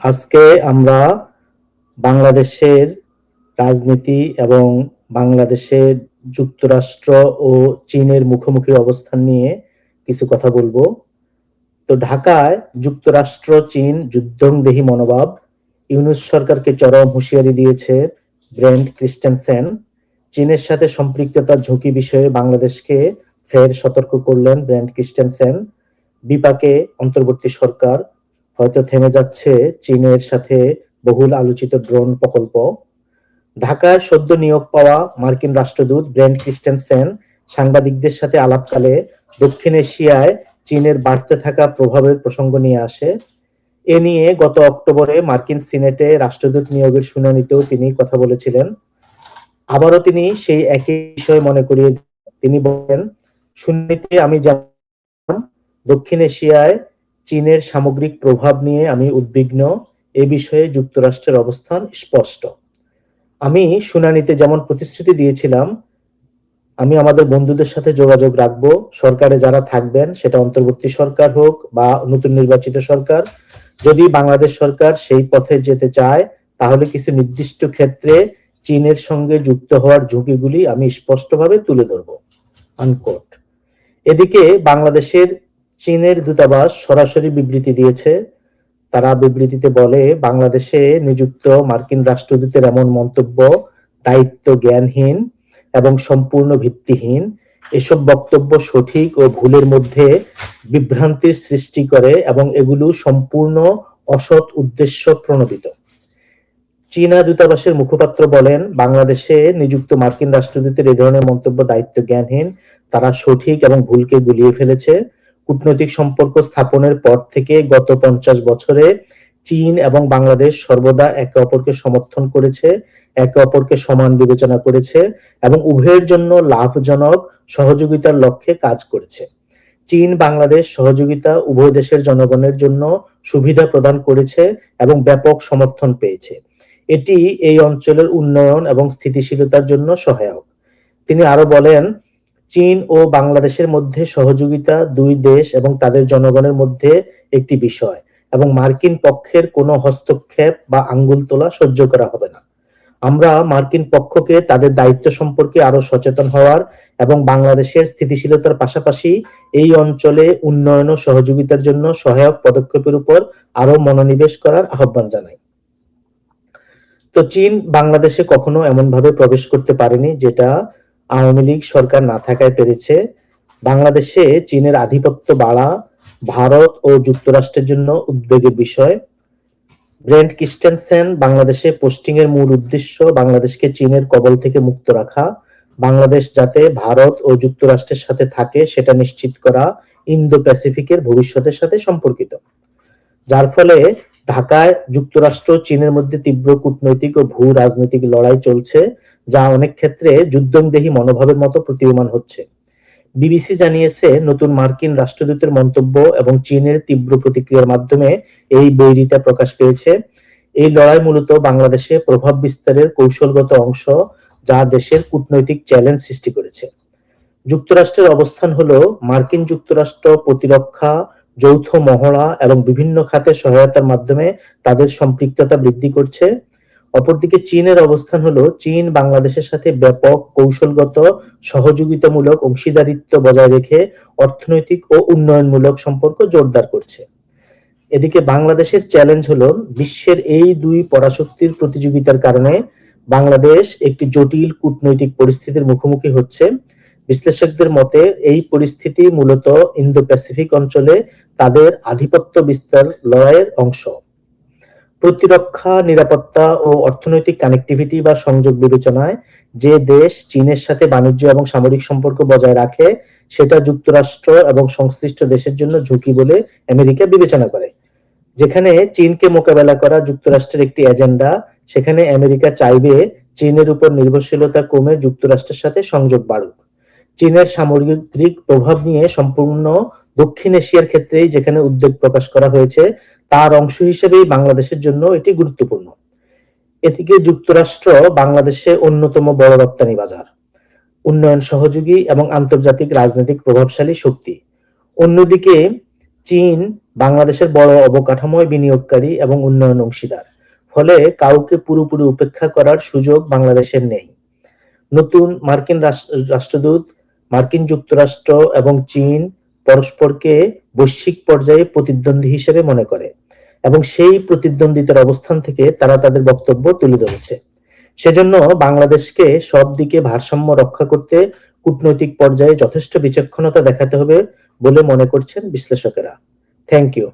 আজকে আমরা বাংলাদেশের রাজনীতি এবং বাংলাদেশের যুক্তরাষ্ট্র ও চীনের মুখোমুখি অবস্থান নিয়ে কিছু কথা বলব। তো ঢাকায় যুক্তরাষ্ট্র, চীন যুদ্ধংদেহী মনোভাব, ইউনুস সরকারকে চরম হুঁশিয়ারি দিয়েছে ব্র্যান্ড ক্রিস্টেনসেন। চীনের সাথে সম্পৃক্ততার ঝুঁকি বিষয়ে বাংলাদেশকে ফের সতর্ক করলেন ব্র্যান্ড ক্রিস্টেনসেন। বিপাকে অন্তর্বর্তী সরকার হয়তো থেমে যাচ্ছে চীনের সাথে বহুল আলোচিত ড্রোন প্রকল্প। ঢাকায় সদ্য নিয়োগ পাওয়া মার্কিন রাষ্ট্রদূত ব্র্যান্ড ক্রিস্টেনসেন সাংবাদিকদের সাথে আলাপকালে দক্ষিণ এশিয়ায় চীনের বাড়তে থাকা প্রভাবের প্রসঙ্গ নিয়ে আসে। এ নিয়ে গত অক্টোবরে মার্কিন সিনেটে রাষ্ট্রদূত নিয়োগের শুনানিতেও তিনি কথা বলেছিলেন। আবারও তিনি সেই একই বিষয় মনে করিয়ে তিনি বলেন, শুনানিতে আমি যেমন দক্ষিণ এশিয়ায় চীনের সামগ্রিক প্রভাব নিয়ে আমি উদ্বিগ্ন, এ বিষয়ে যুক্তরাষ্ট্রের অবস্থান স্পষ্ট। আমি শুনানিতে যেমন প্রতিশ্রুতি দিয়েছিলাম, আমি আমাদের বন্ধুদের সাথে যোগাযোগ রাখব, সরকারে যারা থাকবেন, সেটা অন্তর্বর্তী সরকার হোক বা নতুন নির্বাচিত সরকার, যদি বাংলাদেশ সরকার সেই পথে যেতে চায়, তাহলে কিছু নির্দিষ্ট ক্ষেত্রে চীনের সঙ্গে যুক্ত হওয়ার ঝুঁকিগুলি আমি স্পষ্টভাবে তুলে ধরব। আনকোট। এদিকে বাংলাদেশের চীনের দূতাবাস সরাসরি বিবৃতি দিয়েছে। তারা বিবৃতিতে বলে, বাংলাদেশে নিযুক্ত মার্কিন রাষ্ট্রদূতের এমন মন্তব্য দায়িত্ব জ্ঞানহীন এবং সম্পূর্ণ ভিত্তিহীন। এসব বক্তব্য সঠিক ও ভুলের মধ্যে বিভ্রান্তির সৃষ্টি করে এবং এগুলো সম্পূর্ণ অসৎ উদ্দেশ্য প্রণোদিত। চীনা দূতাবাসের মুখপাত্র বলেন, বাংলাদেশে নিযুক্ত মার্কিন রাষ্ট্রদূতের এই ধরনের মন্তব্য দায়িত্ব জ্ঞানহীন, তারা সঠিক এবং ভুলকে গুলিয়ে ফেলেছে। কূটনৈতিক সম্পর্ক স্থাপনের পর থেকে গত পঞ্চাশ বছরে চীন এবং বাংলাদেশ সর্বদা একে অপরকে সমর্থন করেছে, একে অপরকে সমান বিবেচনা করেছে এবং উভয়ের জন্য লাভজনক সহযোগিতার লক্ষ্যে কাজ করেছে। চীন, বাংলাদেশ সহযোগিতা উভয় দেশের জনগণের জন্য সুবিধা প্রদান করেছে এবং ব্যাপক সমর্থন পেয়েছে। এটি এই অঞ্চলের উন্নয়ন এবং স্থিতিশীলতার জন্য সহায়ক। তিনি আরও বলেন চীন ও বাংলাদেশের মধ্যে সহযোগিতা দুই দেশ এবং তাদের জনগণের মধ্যে একটি বিষয় এবং মার্কিন পক্ষের কোনো হস্তক্ষেপ বা আঙ্গুল তোলা সহ্য করা হবে না। আমরা মার্কিন পক্ষকে তাদের দায়িত্ব সম্পর্কে আরও সচেতন হওয়ার এবং বাংলাদেশের স্থিতিশীলতার পাশাপাশি এই অঞ্চলে উন্নয়ন ও সহযোগিতার জন্য সহায়ক পদক্ষেপের উপর আরও মনোনিবেশ করার আহ্বান জানাই। তো চীন বাংলাদেশে কখনো এমন ভাবে প্রবেশ করতে পারেনি যেটা আওয়ামী লীগ সরকার না থাকায় পেরেছে বাংলাদেশে চীনের আধিপত্য বাড়া, ভারত ও যুক্তরাষ্ট্রের জন্য উদ্বেগের বিষয়। ব্রেন্ট ক্রিস্টেনসেন বাংলাদেশে পোস্টিং এর মূল উদ্দেশ্য বাংলাদেশকে চীনের কবল থেকে মুক্ত রাখা, বাংলাদেশ যাতে ভারত ও যুক্তরাষ্ট্রের সাথে থাকে সেটা নিশ্চিত করা ইন্দো প্যাসিফিকের ভবিষ্যতের সাথে সম্পর্কিত। যার ফলে ঢাকায় যুক্তরাষ্ট্র, চীনের মধ্যে তীব্র কূটনৈতিক ও ভূ রাজনৈতিক লড়াই চলছে, যা অনেক ক্ষেত্রে যুদ্ধংদেহী মনোভাবের মতো প্রতীয়মান হচ্ছে। বিবিসি জানিয়েছে, নতুন মার্কিন রাষ্ট্রদূতের মন্তব্য এবং চীনের তীব্র প্রতিক্রিয়ার মাধ্যমে এই বৈরিতা প্রকাশ পেয়েছে। এই লড়াই মূলত বাংলাদেশে প্রভাব বিস্তারের কৌশলগত অংশ, যা দেশের কূটনৈতিক চ্যালেঞ্জ সৃষ্টি করেছে। যুক্তরাষ্ট্রের অবস্থান হলো মার্কিন যুক্তরাষ্ট্র প্রতিরক্ষা যৌথ মহড়া এবং বিভিন্ন খাতে সহায়তার মাধ্যমে তাদের সম্পৃক্ততা বৃদ্ধি করছে। অপরদিকে চীনের অবস্থান হলো, চীন বাংলাদেশের সাথে ব্যাপক কৌশলগত সহযোগিতামূলক অংশীদারিত্ব বজায় রেখে অর্থনৈতিক ও উন্নয়নমূলক সম্পর্ক জোরদার করছে। এদিকে বাংলাদেশের চ্যালেঞ্জ হলো, বিশ্বের এই দুই পরাশক্তির প্রতিযোগিতার কারণে বাংলাদেশ একটি জটিল কূটনৈতিক পরিস্থিতির মুখোমুখি হচ্ছে। বিশ্লেষকদের মতে, এই পরিস্থিতি মূলত ইন্দো প্যাসিফিক অঞ্চলে তাদের আধিপত্য বিস্তার লড়াইয়ের অংশ। প্রতিরক্ষা, নিরাপত্তা ও অর্থনৈতিক কানেক্টিভিটি বা সংযোগ বিবেচনায় যে দেশ চীনের সাথে বাণিজ্য এবং সামরিক সম্পর্ক বজায় রাখে, সেটা যুক্তরাষ্ট্র এবং সংশ্লিষ্ট দেশের জন্য ঝুঁকি বলে আমেরিকা বিবেচনা করে। যেখানে চীনকে মোকাবেলা করা যুক্তরাষ্ট্রের একটি এজেন্ডা, সেখানে আমেরিকা চাইবে চীনের উপর নির্ভরশীলতা কমে যুক্তরাষ্ট্রের সাথে সংযোগ বাড়ুক। চীনের সামগ্রিক প্রভাব নিয়ে সম্পূর্ণ দক্ষিণ এশিয়ার ক্ষেত্রেই যেখানে উদ্বেগ প্রকাশ করা হয়েছে, তার অংশ হিসেবেই বাংলাদেশের জন্য এটি গুরুত্বপূর্ণ। এদিকে যুক্তরাষ্ট্র বাংলাদেশে অন্যতম বড় রপ্তানি বাজার। উন্নয়ন সহযোগী এবং আন্তর্জাতিক রাজনৈতিক প্রভাবশালী শক্তি। অন্যদিকে, চীন বাংলাদেশের বড় অবকাঠামোয় বিনিয়োগকারী এবং উন্নয়ন অংশীদার। ফলে কাউকে পুরোপুরি উপেক্ষা করার সুযোগ বাংলাদেশের নেই। নতুন মার্কিন রাষ্ট্রদূত মার্কিন যুক্তরাষ্ট্র এবং চীন পরস্পরকে বৈশ্বিক পর্যায়ে প্রতিদ্বন্দ্বী হিসেবে মনে করে এবং সেই প্রতিদ্বন্দ্বিতার অবস্থান থেকে তারা তাদের বক্তব্য তুলে ধরেছে। সেজন্য বাংলাদেশকে সব দিকে ভারসাম্য রক্ষা করতে কূটনৈতিক পর্যায়ে যথেষ্ট বিচক্ষণতা দেখাতে হবে বলে মনে করছেন বিশ্লেষকেরা। Thank you.